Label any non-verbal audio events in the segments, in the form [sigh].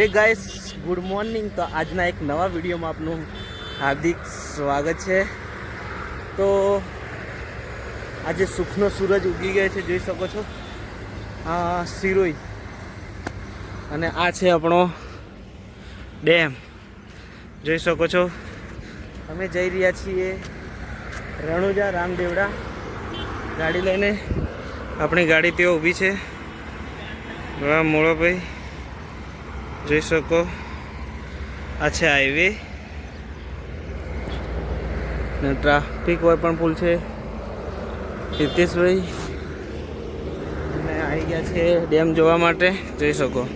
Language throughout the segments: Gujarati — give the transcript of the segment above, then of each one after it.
હે ગાઈસ ગુડ મોર્નિંગ તો આજના એક નવા વિડીયોમાં આપનું હાર્દિક સ્વાગત છે. તો આજે સુખનો સૂરજ ઉગી ગયો છે, જોઈ શકો છો. આ સિરોઈ અને આ છે આપણો ડેમ. જોઈ શકો છો. અમે જઈ રહ્યા છીએ રણુજા રામદેવડા. ગાડી લઈને આપણી ગાડી ત્યાં ઊભી છે. વાહ મોળાભાઈ જોઈ શકો. આ છે હાઈવે ને ટ્રાફિક હોય પણ ફૂલ છે. હિતેશભાઈ. અને આવી ગયા છે ડેમ જોવા માટે. જોઈ શકો.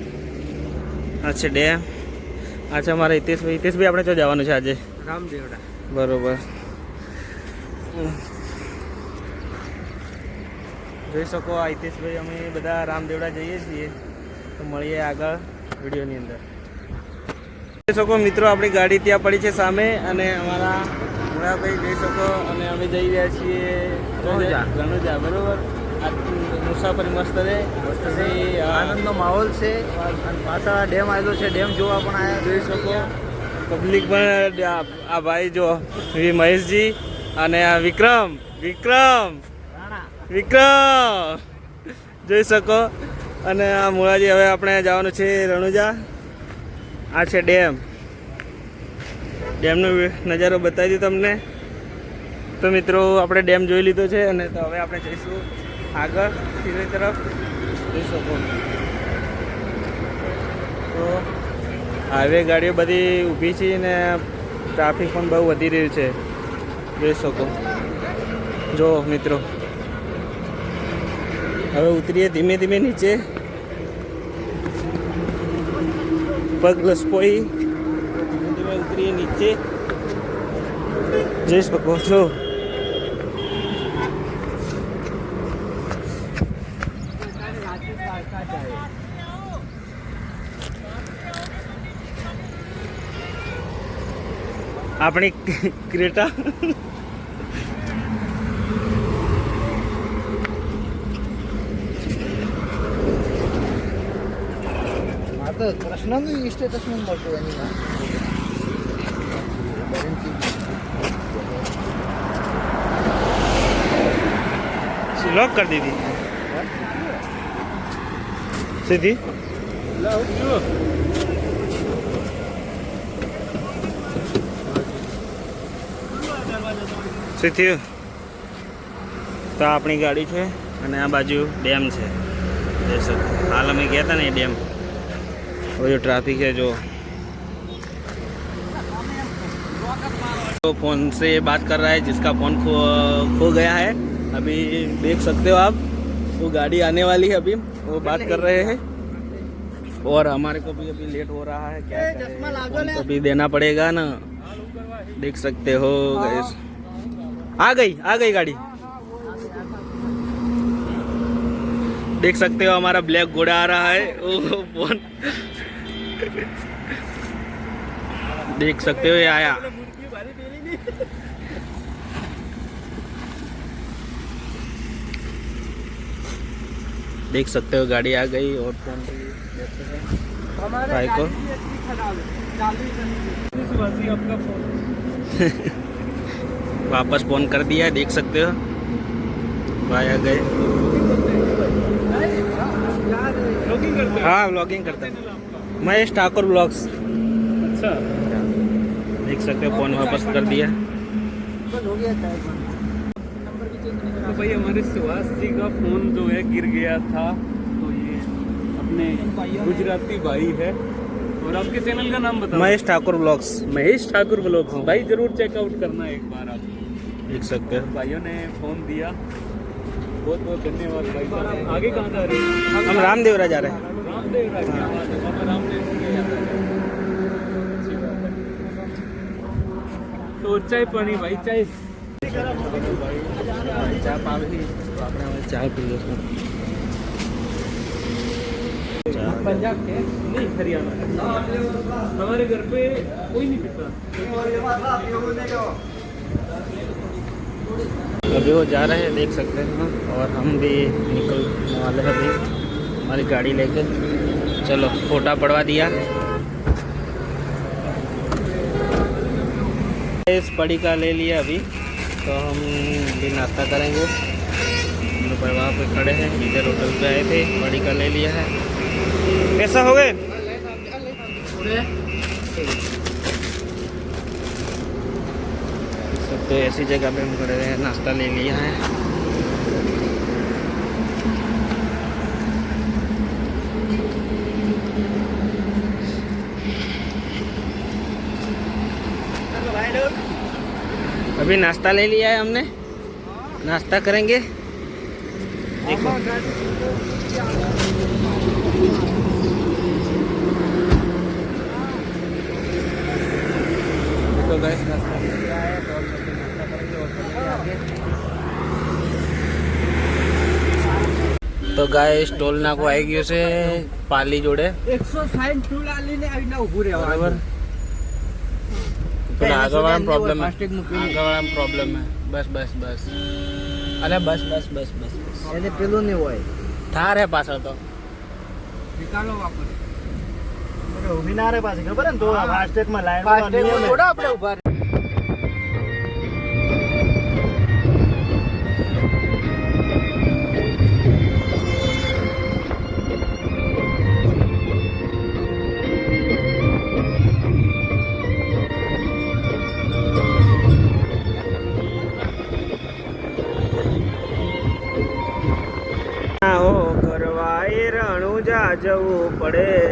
આ છે ડેમ. આ છે અમારા હિતેશભાઈ. હિતેશભાઈ આપણે જો જવાનું છે આજે? રામદેવડા. બરોબર. જોઈ શકો આ હિતેશભાઈ અમે બધા રામદેવડા જઈએ છીએ. તો મળીએ આગળ. વિડીયોની અંદર. જોઈ શકો મિત્રો આપણી ગાડી ત્યાં પડી છે સામે અને અમારા મુળાભાઈ જોઈ શકો અને અમે જઈ રહ્યા છીએ રણુજા. બરોબર? આ મુસાફરી મસ્ત રહે. પછી આનંદનો માહોલ છે. અને પાછા ડેમ આવેલો છે ડેમ જોવા પણ આવ્યા જોઈ શકો. પબ્લિક પણ આ ભાઈ જો મહેશજી અને આ વિક્રમ વિક્રમ વિક્રમ જોઈ શકો. અને આ મુળાજી હવે આપણે જવાનું છે રણુજા. આ છે ડેમ. ડેમનો નજારો બતાવી દીધો તમને. તો મિત્રો, આપણે ડેમ જોઈ લીધો છે અને તો હવે આપણે જઈશું આગળ સિરોઈ તરફ. જોઈ શકો. તો હાઈવે ગાડીઓ બધી ઊભી છે ને ટ્રાફિક પણ બહુ વધી રહ્યું છે. જોઈ શકો. જો મિત્રો. હવે ઉતરીએ ધીમે ધીમે નીચે. પગ લસપોઈ. ધીમે ધીમે ઉતરીએ નીચે જઈ શકો છો આપણી ક્રેટા. આ તો કૃષ્ણનું સ્ટેટસ નું મળતું એની માં लॉक कर दी थी सीधी સીધી તો આ આપણી ગાડી છે અને આ બાજુ ડેમ છે જઈ શકો હાલ અમે ગયા હતા ને એ ડેમ वो जो ट्रैफ़िक है जो। तो फ़ोन से बात कर रहा है जिसका फ़ोन खो खो गया है। अभी देख सकते हो आप वो गाड़ी आने वाली है अभी। वो बात कर रहे हैं। और हमारे को भी अभी लेट हो रहा है क्या करें? तो भी देना पड़ेगा ना। देख सकते हो guys। आ गई आ गई गाड़ी। देख सकते हो हमारा ब्लैक घोड़ा आ रहा है। ओ फ़ोन। देख सकते हो ये आया। देख सकते हो गाड़ी आ गई और फ़ोन भाई को। [laughs] वापस फ़ोन कर दिया देख सकते हो। भाई आ गए। हाँ ब्लॉगिंग करता हूँ। महेश ठाकुर ब्लॉग्स अच्छा। देख सकते हो फ़ोन वापस कर दिया। हो गया था तो भाई हमारे सुहास जी का फ़ोन जो है गिर गया था तो ये अपने गुजराती भाई है। और आपके चैनल का नाम बताओ। महेश ठाकुर ब्लॉग्स महेश ठाकुर ब्लॉग भाई ज़रूर चेकआउट करना एक बार आप। देख सकते हो। भाइयों ने फ़ोन दिया। बहुत बहुत धन्यवाद भाई। आगे कहाँ जा रहे हैं? हम रामदेवरा जा रहे हैं। रामदेव राय क्या बात है बाबा रामदेव जी के यहाँ पे। अच्छी बात है। तो चाय पानी भाई चाय ચા પાવી તો આપણે હવે ચા પી લઈશું ચા पंजाब के नहीं हरियाणा हमारे घर पे कोई नहीं पीता अभी वो जा रहे हैं देख सकते हैं और हम भी निकलने वाले हैं अभी हमारी गाड़ी लेके चलो, फोटा पड़वा दिया। इस पड़ी का ले लिया अभी तो हम भी नाश्ता करेंगे। हम लोग वहाँ पे खड़े हैं, इधर होटल पे आए थे, पड़ी का ले लिया है। कैसा हो गए? सब तो ऐसी जगह पे हम खड़े हैं, नाश्ता ले लिया है। अभी नाश्ता ले लिया है हमने नाश्ता करेंगे देखो देखो गैस नाश्ता ले लिया है तो हम सब नाश्ता करेंगे और चलेंगे आगे તો ગાય સ્ટોલ નાખવા આવી ગયો છે પાલી જોડે એકસો સાઠ ટુલાલીને આવીને ઊભું બરાબર પેલા આગળવાળા પ્રોબ્લેમ. આગળવાળા પ્રોબ્લેમ બસ બસ બસ. અરે બસ બસ બસ બસ એટલે એને પેલું નહીં હોય. થાર હે પાછળ તો. નિકાલો વાપર. ઊભી ના રે પાછી. ખબર ને તો ફાસ્ટેગમાં લાઈન ફાસ્ટેગ થોડા આપણે ઊભા રણુજા જવું પડે.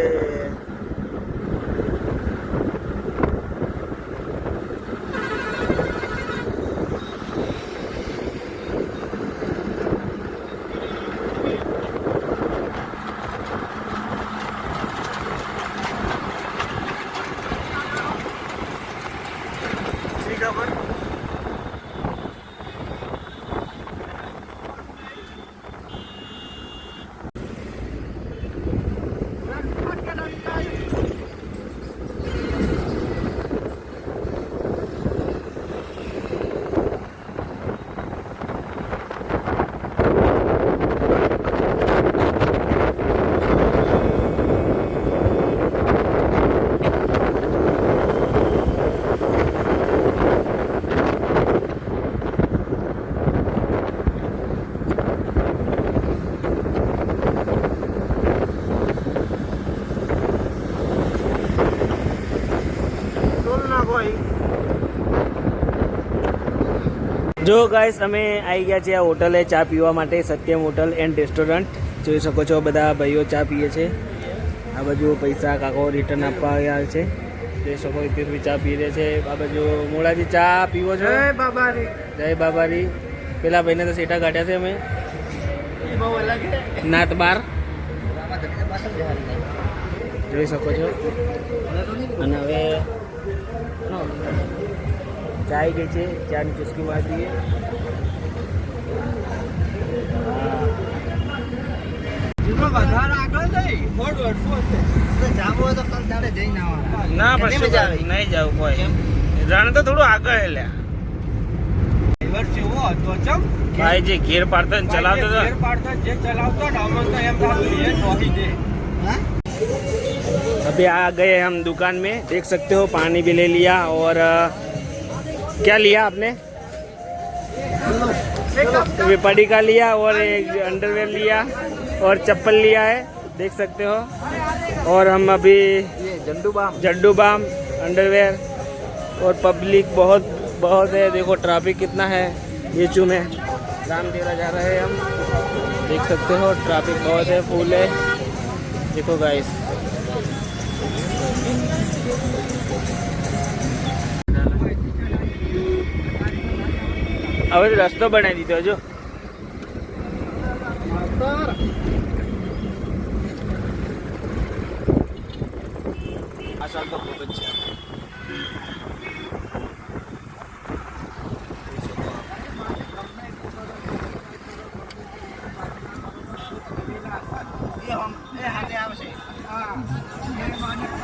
જો ગાઈસ અમે આવી ગયા છીએ આ હોટલે ચા પીવા માટે સત્યમ હોટલ એન્ડ રેસ્ટોરન્ટ. જોઈ શકો છો બધા ભાઈઓ ચા પીએ છે. આ બાજુ પૈસા કાકો રિટર્ન આપવા આવ્યા છે. જોઈ શકો બી ચા પી રહ્યા છે. આ બાજુ મોડાજી ચા પીવો છો? જય બાબારી. જય બાબારી. પેલા ભાઈને તો સેટા કાઢ્યા છે અમે. નાત બાર. જોઈ શકો છો. અને હવે હોય તો કાલ દાડે જઈને આવવાના ના કેટલી પછી મજા આવી? નહીં જાવ કોઈ રણ તો થોડું આગળ હેલ્યા ડ્રાઈવર જેવો હતો ચમ ભાઈ જે ઘેર પાડતો ને ચલાવતો હતો ઘેર પાડતા જે ચલાવતો ને અમને તો એમ લાગતું એ નોહી દે अभी आ गए हम दुकान में देख सकते हो पानी भी ले लिया और अ, क्या लिया आपने? ये पड़ी का लिया और एक अंडरवेयर लिया और चप्पल लिया है, देख सकते हो। और हम अभी Jhandu balm Jaddu balm underwear और पब्लिक बहुत बहुत है। देखो ट्रैफ़िक कितना है येचू में रामदेवरा जा रहे हैं हम। देख सकते हो ट्रैफ़िक बहुत है फूल है। देखो गाइस હવે તો રસ્તો બનાવી દીધો જો. આ સાલ તો ખૂબ જ છે.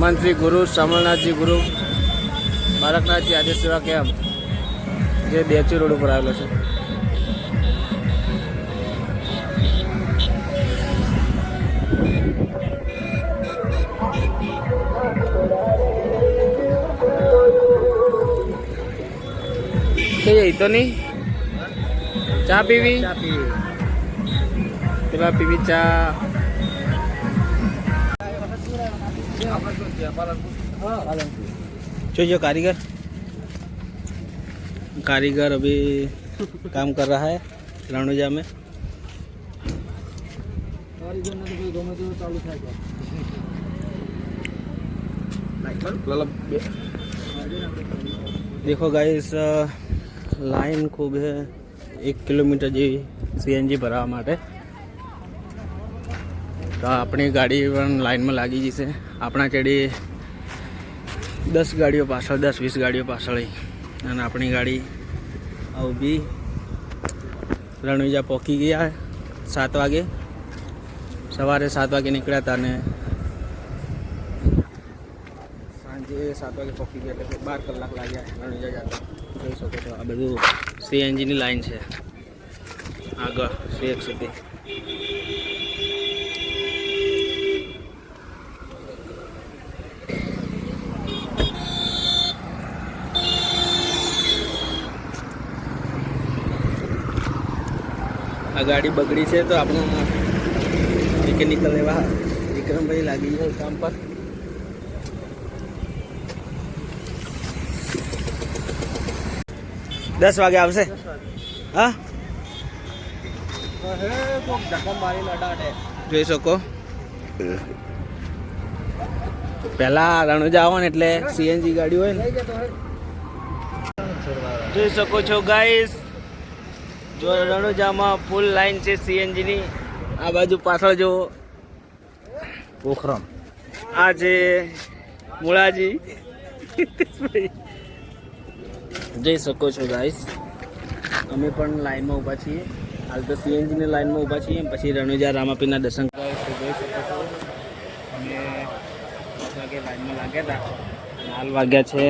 મંત્રી ગુરુ સમરનાથજી ગુરુ બાળકનાથજી આદિ સેવા કેમ્પ જે બેચી રોડ ઉપર આવેલો છે. કે એ તો નહીં ચા પીવી. પેલા પીવી ચા. જોજો कारीगर कारीगर अभी काम कर रहा है रणुजा में देखो गाइस લાઈન ખૂબ છે એક કિલોમીટર જેવી સીએનજી ભરાવા માટે તો આપણી ગાડી પણ લાઈનમાં લાગી જશે આપણા ચડી દસ ગાડીઓ પાછળ, દસ વીસ ગાડીઓ પાછળ અને આપણી ગાડી ઊભી. રણવીજા પહોંચી ગયા સાત વાગે. સવારે સાત વાગે નીકળ્યા હતા અને સાંજે સાત વાગે પહોંચી ગયા એટલે બાર કલાક લાગ્યા રણવીજા જતા. જોઈ શકો છો, આ બધું સીએનજીની લાઈન છે. આગળ સ્વેક સુધી આ ગાડી બગડી છે તો આપણું મિકેનિકલ એવા વિક્રમભાઈ લાગી ગયો કામ પર. દસ વાગે આવશે? હા? જોઈ શકો. પહેલા રણુજા આવો ને એટલે સીએનજી ગાડી હોય ને. જોઈ શકો છો ગાઈસ જો રણુજામાં ફૂલ લાઈન છે સીએનજીની આ બાજુ પાછળ જો પોખરમ આ છે મુળાજી જઈ શકો છો ગાઈસ અમે પણ લાઈનમાં ઊભા છીએ. હાલ તો સીએનજીની લાઈનમાં ઊભા છીએ. પછી રણુજા રામાપીરના દર્શન કરે જઈ શકો છો. અમે વાગે લાઈનમાં લાગ્યા હતા. હાલ વાગ્યા છે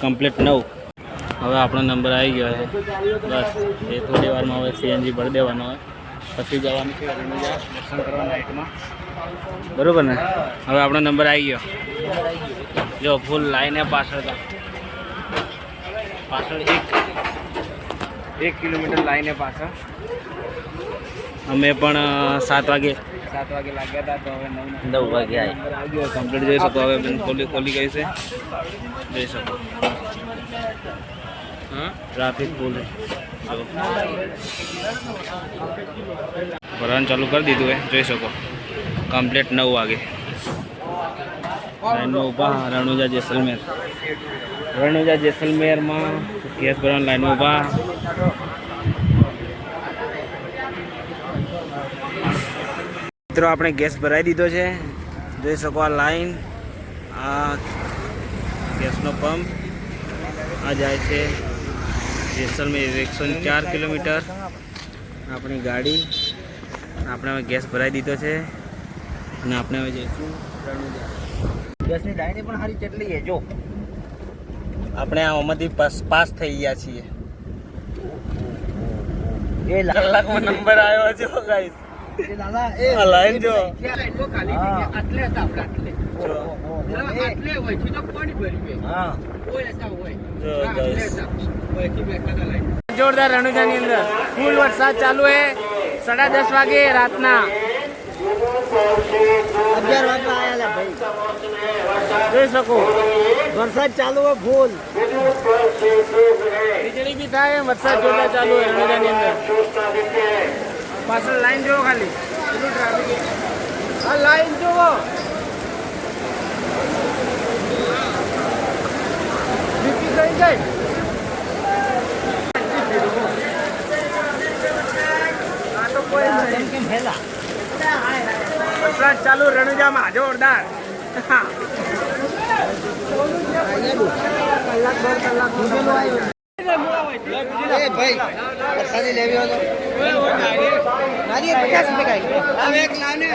કમ્પ્લીટ નવ. હવે આપણો નંબર આવી ગયો છે. બસ એ થોડી વારમાં હવે સીએનજી ભરી દેવાનો હોય. પછી જવાનું છે દર્શન કરવા નાઇટમાં બરાબર ને? હવે આપણો નંબર આવી ગયો. જો ફૂલ લાઈને પાછળ હતા પાછળ એક. એક કિલોમીટર લાઈને પાછળ. અમે પણ સાત વાગે. સાત વાગે લાગ્યા હતા તો હવે નવ નવ વાગે આવી ગયો કમ્પ્લીટ જોઈ શકો હવે ખોલી ખોલી ગઈ છે. જોઈ શકો. ટ્રાફિક જો. ભરવાનું ચાલુ કરી દીધું એ જોઈ શકો. કમ્પ્લીટ નવ વાગે. લાઈનમાં ઊભા, રણુજા જેસલમેર. રણુજા જેસલમેરમાં ગેસ ભરવાની લાઈનમાં ઊભા. મિત્રો, આપણે ગેસ ભરાઈ દીધો છે. જોઈ શકો આ લાઈન આ ગેસનો પંપ. આ જાય છે. જેસલમેર એકસો ચાર કિલોમીટર. આપણી ગાડી. આપણે હવે ગેસ ભરાઈ દીધો છે. અને આપણે હવે જઈશું ગેસની ડાયરી પણ સારી ચટલી છે જો. આપણે આમાંથી પાસ પાસ થઈ ગયા છીએ. એ કલાકમાં નંબર આવ્યો છે ગાઈસ લાઈન જો. હા. જોરદાર રણુજાની અંદર. ફૂલ વરસાદ ચાલુ હે. સાડા દસ વાગે રાતના. અગિયાર વાગે આયા ભાઈ. જોઈ શકો. વરસાદ ચાલુ હોય ફૂલ. વીજળી બી થાય વરસાદ જોરદાર ચાલુ હોય રણુજાની અંદર. પાછળ લાઈન જોવો ખાલી. કેટલું ટ્રાફિક આ લાઈન જોવો. બીપી થઈ જાય? આ તો કોઈ હેલા. વરસાદ ચાલુ રણુજામાં જોરદાર. કલાક દોઢ કલાક. એ ભાઈ પ્રસાદી લેવી હોય તો. નાની પચાસ રૂપિયા એક લાને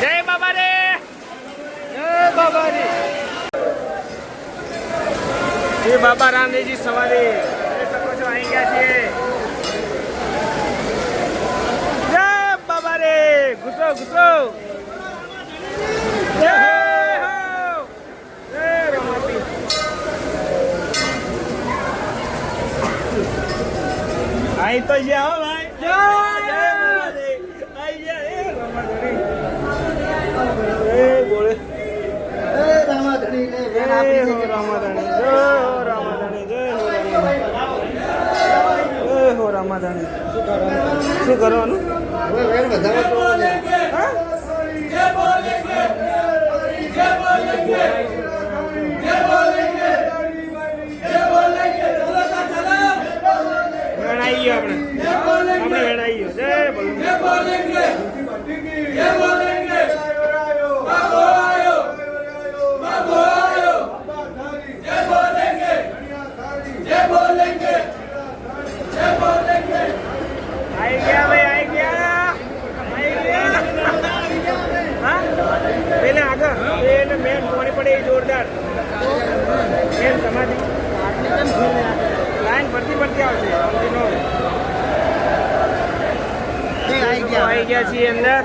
જય બાબા રે જય બાબા રામદેવજી સવારે. જોઈ શકો છો અહીં ગયા છીએ જય બાબા રે ઘૂસો ઘૂસો. જય હો! જય રમાપી અહીં તો ગયા હો ભાઈ. જય! જય બાબા આપણે. વેડાઈ ગયો. જય બોલે. જય. રામાધણી જય હો રામાધણી જય હો રામાધણી જય હો રામાધણી શું કરવાનું હવે વેણ વધારે તો છે. વેણાઈ ગયો આપણે આપણે વેણાઈ ગયો જય બોલો આઈ ગયા ભાઈ આઈ ગયા આઈ ગયા હા પેલે પેલે મેન પાણી પડે એ જોરદાર. મેન સમાધિ. લાઈન ભરતી ભરતી આવશે નો. આવી ગયા. છીએ અંદર.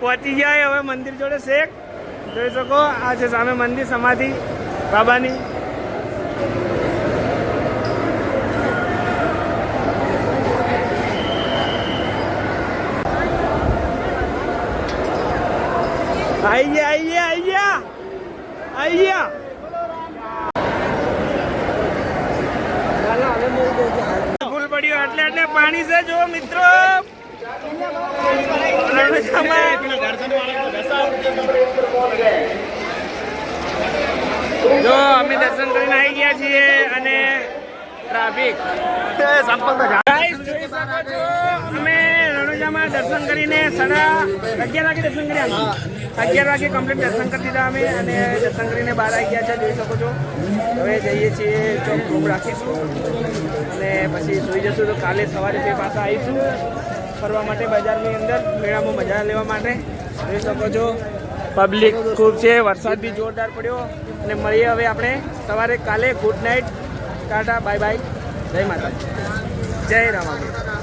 પહોંચી ગયા હવે મંદિર જોડે શેખ જોઈ શકો આ છે સામે મંદિર સમાધિ બાબાની. એટલે એટલે પાણી છે જો મિત્રો. જો અમે દર્શન કરીને આવી ગયા છીએ અને ટ્રાફિક. જોઈ અમે રણુજામાં દર્શન કરીને સાડા અગિયાર વાગે દર્શન કર્યા અગિયાર વાગે કમ્પ્લીટ દર્શન કરી દીધા અમે અને દર્શન કરીને બહાર આવી ગયા છે, જોઈ શકો છો. હવે જઈએ છીએ ચોક રાખીશું અને પછી સુઈ જશું તો કાલે સવારે બે પાછા આવીશું. ફરવા માટે બજારની અંદર મેળામાં મજા લેવા માટે. જોઈ શકો છો. પબ્લિક ખૂબ છે વરસાદ બી જોરદાર પડ્યો. અને મળીએ હવે આપણે સવારે કાલે. Good night tata bye bye જય માતા જય રામાબી